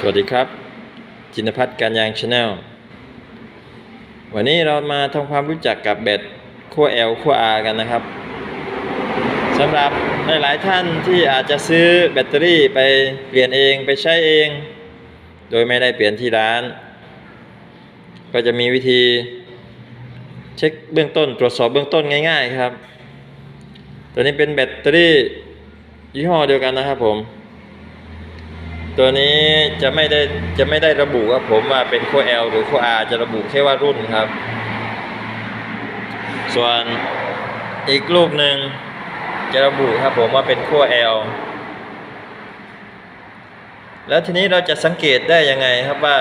สวัสดีครับ จินพัฒน์การยางชาแนลวันนี้เรามาทำความรู้จักกับแบตขั้ว L ขั้ว R กันนะครับสำหรับหลายๆท่านที่อาจจะซื้อแบตเตอรี่ไปเปลี่ยนเองไปใช้เอง โดยไม่ได้เปลี่ยนที่ร้าน ก็จะมีวิธี เช็คเบื้องต้นตรวจสอบเบื้องต้นง่าย ๆ ครับ ตัวนี้เป็นแบตเตอรี่ยี่ห้อเดียวกันนะครับผม ตัวนี้จะไม่ได้จะไม่ได้ระบุครับผมว่าเป็นขั้ว L หรือขั้ว R จะระบุแค่ว่ารุ่นครับ ส่วนอีกลูกหนึ่งจะระบุครับผมว่าเป็นขั้ว L แล้วทีนี้เราจะสังเกตได้ยังไงครับว่า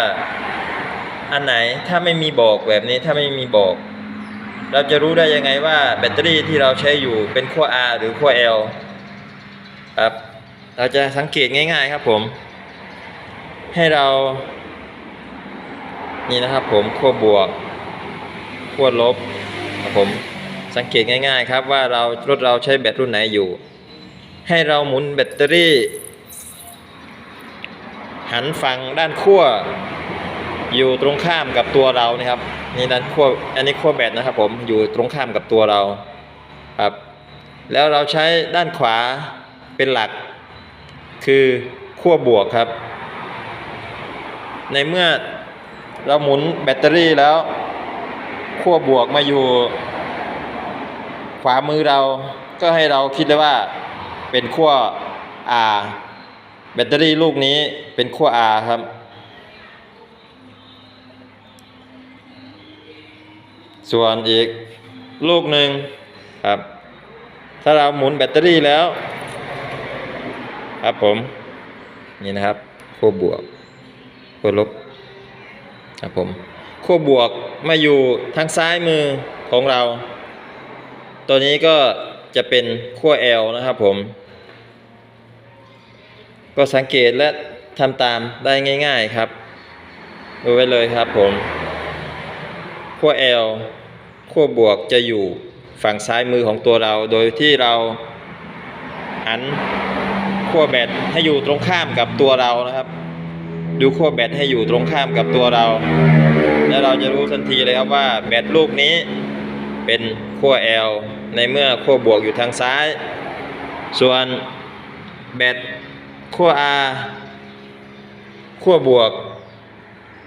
อันไหนถ้าไม่มีบอกแบบนี้ถ้าไม่มีบอก เราจะรู้ได้ยังไงว่าแบตเตอรี่ที่เราใช้อยู่เป็นขั้ว R หรือขั้ว L ครับเราจะสังเกตง่าย ๆ ครับผม ให้เรา นี่นะครับผมขั้วบวกขั้วลบครับผมสังเกตง่าย ๆ ครับว่าเรารถเราใช้แบตรุ่นไหนอยู่ ให้เราหมุนแบตเตอรี่ หันฝั่งด้านขั้วอยู่ตรงข้ามกับตัวเรานะครับนี่ด้านขั้วอันนี้ขั้วแบตนะครับ ผมอยู่ตรงข้ามกับตัวเราครับ แล้วเราใช้ด้านขวาเป็นหลัก คือขั้วบวกครับ ในเมื่อเราหมุนแบตเตอรี่แล้วขั้วบวกมาอยู่ ขวามือเราก็ให้เราคิดเลยว่าเป็นขั้ว R แบตเตอรี่ลูกนี้เป็นขั้ว R ครับ ส่วนอีกลูกหนึ่งครับ ถ้าเราหมุนแบตเตอรี่แล้ว ครับผม นี่นะครับขั้วบวก วลบครับผมขั้วบวกมาอยู่ทางซ้ายมือของเรา ตัวนี้ก็จะเป็นขั้ว L นะครับผม ก็สังเกตและทำตามได้ง่าย ๆครับ ดูไว้เลยครับผม ขั้ว L ขั้วบวกจะอยู่ฝั่งซ้ายมือของตัวเรา โดยที่เราหันขั้วแบตให้อยู่ตรงข้ามกับตัวเรานะครับ ดูขั้วแบตให้อยู่ตรงข้ามกับตัวเรา แล้วเราจะรู้ทันทีเลยครับว่าแบตลูกนี้เป็นขั้ว L ในเมื่อขั้วบวกอยู่ทางซ้าย ส่วนแบตขั้ว R ขั้วบวก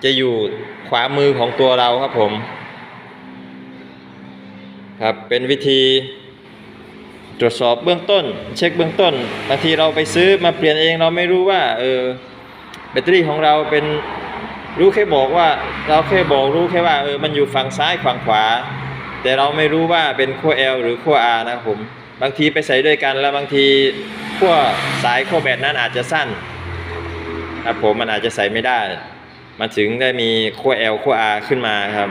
จะอยู่ขวามือของตัวเราครับผม ครับเป็นวิธีตรวจสอบเบื้องต้น เช็คเบื้องต้นบางทีเราไปซื้อมาเปลี่ยนเองเราไม่รู้ว่าเออ แบตเตอรี่ของเราเป็นรู้แค่บอกว่าเราแค่บอกรู้แค่ว่าเออมันอยู่ฝั่งซ้ายฝั่งขวา แต่เราไม่รู้ว่าเป็นขั้ว L หรือขั้ว R นะครับผมบางทีไปใส่ด้วยกันแล้วบางทีขั้วสายขั้วแบตนั้นอาจจะสั้นครับผมมันอาจจะใส่ไม่ได้ มันถึงได้มีขั้ว L ขั้ว R ขึ้นมาครับ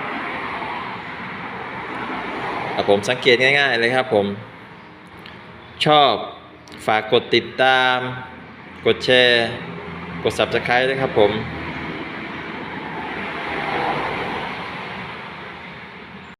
ครับผมสังเกตง่าย ๆ เลยครับผม ชอบฝากกดติดตาม กดแชร์ กด subscribe ด้วยครับผม